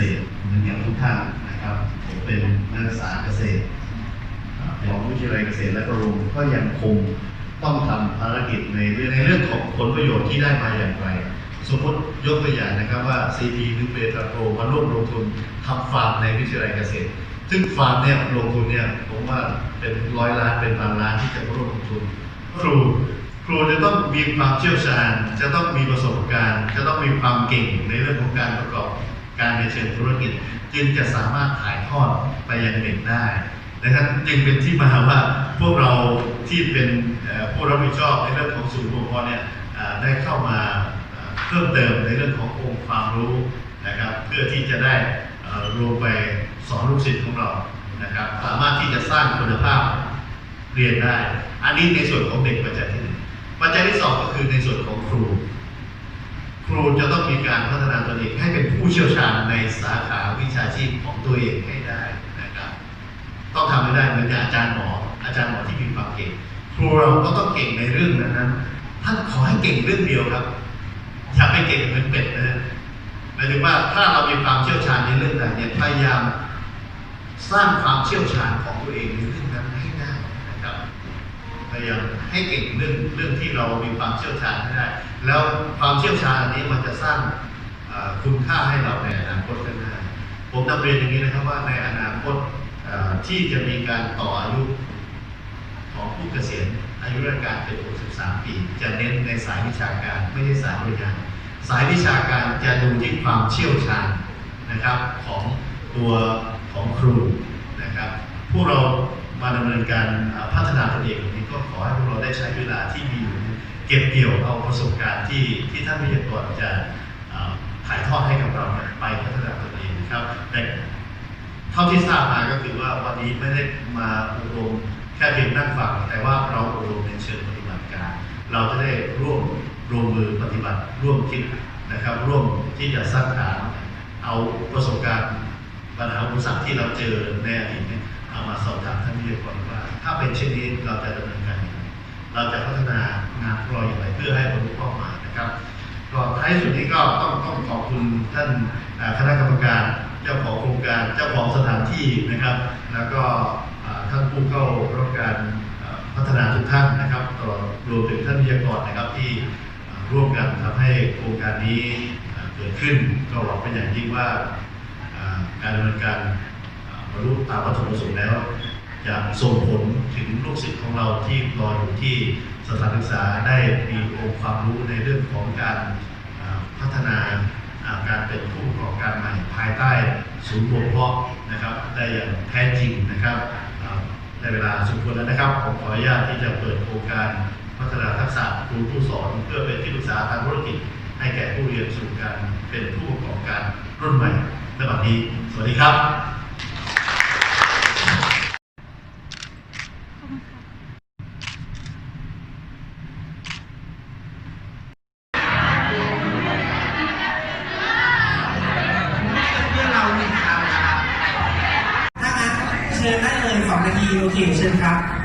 ษตรเหมือนอย่างทุกท่านนะครับผมเป็นนักศึกษาเกษตรของวิทยาลัยเกษตรและประมงก็ยังคงต้องทำภารกิจในเรื่องในเรื่องของผลประโยชน์ที่ได้มาอย่างไร สมมติยกตัวอย่างนะครับว่า CP หรือเบตาโกมาร่วมลงทุนทำฟาร์มในวิทยาลัยเกษตร ซึ่งฟาร์มเนี่ยลงทุนเนี่ยผมว่าเป็นร้อยล้านเป็นพันล้านที่จะมาร่วมลงทุนครูครูจะต้องมีความเชี่ยวชาญ จะต้องมีประสบการณ์ จะต้องมีความเก่งในเรื่องของการประกอบ การในเชิงธุรกิจ จึงจะสามารถถ่ายทอดไปยังเด็กได้นะครับจึงเป็นที่มาว่าพวกเราที่เป็นผู้รับผิดชอบในเรื่องของศูนย์รวมพรเนี่ยได้เข้ามาเพิ่มเติมในเรื่องขององค์ความรู้นะครับเพื่อที่จะได้รวมไปสอนลูกศิษย์ของเรานะครับสามารถที่จะสร้างคุณภาพเรียนได้ อันนี้ในส่วนของเด็กปัจจัยที่หนึ่งปัจจัยที่สองก็คือในส่วนของครู ครูจะต้องมีการพัฒนาตนเองให้เป็นผู้เชี่ยวชาญในสาขาวิชาชีพของตัวเองให้ได้นะครับ ต้องทำให้ได้เหมือนกับอาจารย์หมอ อาจารย์หมอที่มีความเก่ง ครูเราก็ต้องเก่งในเรื่องนั้นๆท่านขอให้เก่งเรื่องเดียวครับอย่าไปเก่งเหมือนเป็ดนะฮะหมายถึงว่าถ้าเรามีความเชี่ยวชาญในเรื่องใดเนี่ยพยายามสร้างความเชี่ยวชาญของตัวเองในเรื่องนั้นให้ได้นะครับ พยายามให้เก่งเรื่องเรื่องที่เรามีความเชี่ยวชาญให้ได้ แล้วความเชี่ยวชาญอันนี้มันจะสร้างคุณค่าให้เราในอนาคตข้างหน้าผมนำเรียนอย่างนี้นะครับว่าในอนาคตที่จะมีการต่ออายุของผู้เกษียณอายุราชการเป็น 63 ปี จะเน้นในสายวิชาการไม่ใช่สายบริการสายวิชาการจะดูที่ความเชี่ยวชาญนะครับของตัวของครูนะครับพวกเรา มาดำเนินการพัฒนาตัวเองตรงนี้ก็ขอให้พวกเราได้ใช้เวลาที่มีอยู่เก็บเกี่ยวเอาประสบการณ์ที่ที่ท่านวิทยากรจะถ่ายทอดให้กับเราไปพัฒนาตัวเองนะครับแต่เท่าที่ทราบมาก็คือว่าวันนี้ไม่ได้มาอบรมแค่เพียงนั่งฟังแต่ว่าเราอบรมในเชิงปฏิบัติการ เราจะได้ร่วมลงมือปฏิบัติร่วมคิดนะครับ ร่วมที่จะสร้างฐานเอาประสบการณ์ปัญหาอุปสรรคที่เราเจอในอดีต เอามาสอบถามท่านวิทยากรว่า ถ้าเป็นเช่นนี้เราจะดำเนินการอย่างไรเราจะพัฒนางานของเราอย่างไรเพื่อให้บรรลุเป้าหมายนะครับก็ท้ายสุดนี้ก็ต้องต้องขอบคุณท่านคณะกรรมการเจ้าของโครงการเจ้าของสถานที่นะครับ แล้วก็ท่านผู้เข้ารับการพัฒนาทุกท่านนะครับตลอดรวมถึงท่านวิทยากรนะครับที่ร่วมกันทำให้โครงการนี้เกิดขึ้นก็หวังเป็นอย่างยิ่งว่าการดำเนินการ รรลุตามวัตถุประสงค์แล้วจะส่งผลถึงลูกศิษย์ของเราที่รออยู่ที่สถานศึกษาได้มีองค์ความรู้ในเรื่องของการพัฒนาการเป็นผู้ประกอบการใหม่ภายใต้ศูนย์รวมเพาะนะครับ ได้อย่างแท้จริงนะครับในเวลาสมควรแล้วนะครับผมขออนุญาตที่จะเปิดโครงการพัฒนาทักษะครูผู้สอน เพื่อเป็นที่ปรึกษาทางธุรกิจ ให้แก่ผู้เรียนสู่การเป็นผู้ประกอบการรุ่นใหม่ในบัดนี้ สวัสดีครับ เราห